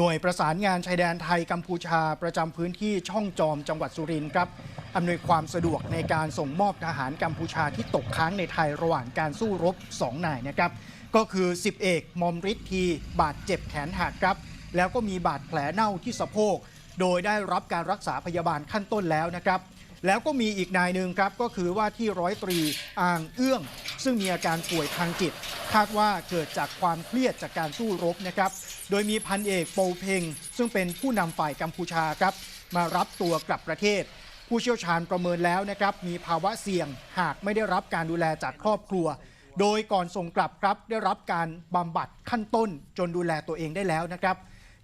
หน่วยประสานงานชายแดนไทยกัมพูชาประจำพื้นที่ช่องจอมจังหวัดสุรินทร์ครับอำนวยความสะดวกในการส่งมอบทหารกัมพูชาที่ตกค้างในไทยระหว่างการสู้รบ2นายนะครับ ก็คือ 10 เอกมอมฤทธีบาดเจ็บแขนหักครับ แล้วก็มีบาดแผลเน่าที่สะโพก โดยได้รับการรักษาพยาบาลขั้นต้นแล้วนะครับ แล้วก็มีอีกนายหนึ่งครับก็คือว่าที่ร้อยตรีอ่างเอื้อง ซึ่งมีอาการป่วยทางจิต คาดว่าเกิดจากความเครียดจากการสู้รบนะครับโดยมีพันเอกโปเพงซึ่งเป็นผู้นำฝ่ายกัมพูชาครับมารับตัวกลับประเทศ ผู้เชี่ยวชาญประเมินแล้วนะครับมีภาวะเสี่ยงหากไม่ได้รับการดูแลจากครอบครัว โดยก่อนส่งกลับครับได้รับการบำบัดขั้นต้นจนดูแลตัวเองได้แล้วนะครับ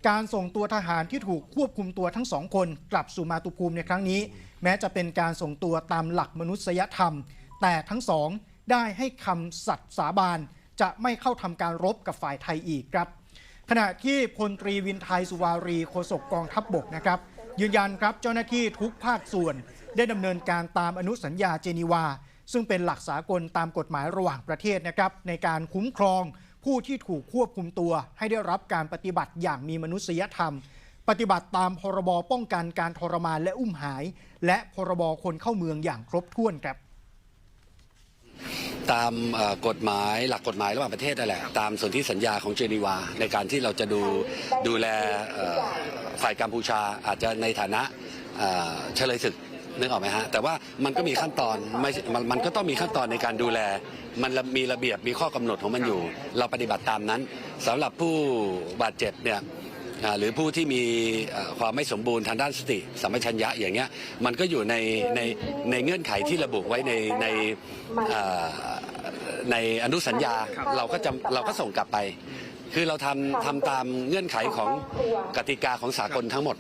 การส่งตัวทหารที่ถูกควบคุมตัวทั้งสองคนกลับสู่มาตุภูมิในครั้งนี้ แม้จะเป็นการส่งตัวตามหลักมนุษยธรรม แต่ทั้งสองได้ให้คำสัตย์สาบานจะไม่เข้าทำการรบกับฝ่ายไทยอีกครับ ขณะที่พลตรีวินไทยสุวารีโฆษกกองทัพบบกนะครับ ยืนยันครับเจ้าหน้าที่ทุกภาคส่วน ได้ดำเนินการตามอนุสัญญาเจนีวา ซึ่งเป็นหลักสากลตามกฎหมายระหว่างประเทศนะครับในการคุ้มครอง ผู้ที่ถูกควบคุมตัว ให้ได้รับการปฏิบัติอย่างมีมนุษยธรรม ปฏิบัติตามพรบป้องกันการทรมานและอุ้มหาย และพรบคนเข้าเมืองอย่างครบถ้วนครับตามกฎหมายหลักกฎหมายระหว่างประเทศนั่นแหละตามสนธิสัญญาของเจนีวา ในการที่เราจะดูดูแลฝ่ายกัมพูชาอาจจะในฐานะเฉลยศึก นึกออกไหมฮะแต่ว่ามันก็มีขั้นตอนไม่ใช่มันมันก็ต้องมีขั้นตอนในการดูแล มันมีระเบียบมีข้อกำหนดของมันอยู่ เราปฏิบัติตามนั้นสำหรับผู้บาดเจ็บเนี่ยอ่าหรือผู้ที่มีเอ่อความไม่สมบูรณ์ทางด้านสติสัมปชัญญะอย่างเงี้ยมันก็อยู่ในในในเงื่อนไขที่ระบุไว้ในในเอ่อในอนุสัญญาเราก็จะเราก็ส่งกลับไป คือเราทำทำตามเงื่อนไขของกติกาของสากลทั้งหมด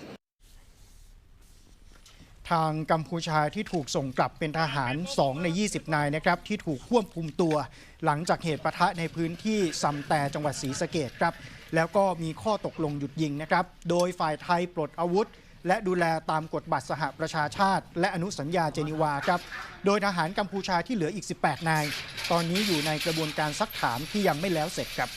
ทางกัมพูชาที่ถูกส่งกลับเป็นทหาร 2 ใน 20 นายนะครับที่ถูกควบคุมตัว หลังจากเหตุปะทะในพื้นที่ซัมแต่จังหวัดศรีสะเกดครับแล้วก็มีข้อตกลงหยุดยิงนะครับโดยฝ่ายไทยปลดอาวุธ และดูแลตามกฎบัตรสหประชาชาติ และอนุสัญญาเจนีวาครับโดยทหารกัมพูชาที่เหลืออีก 18 นาย ตอนนี้อยู่ในกระบวนการซักถามที่ยังไม่แล้วเสร็จครับ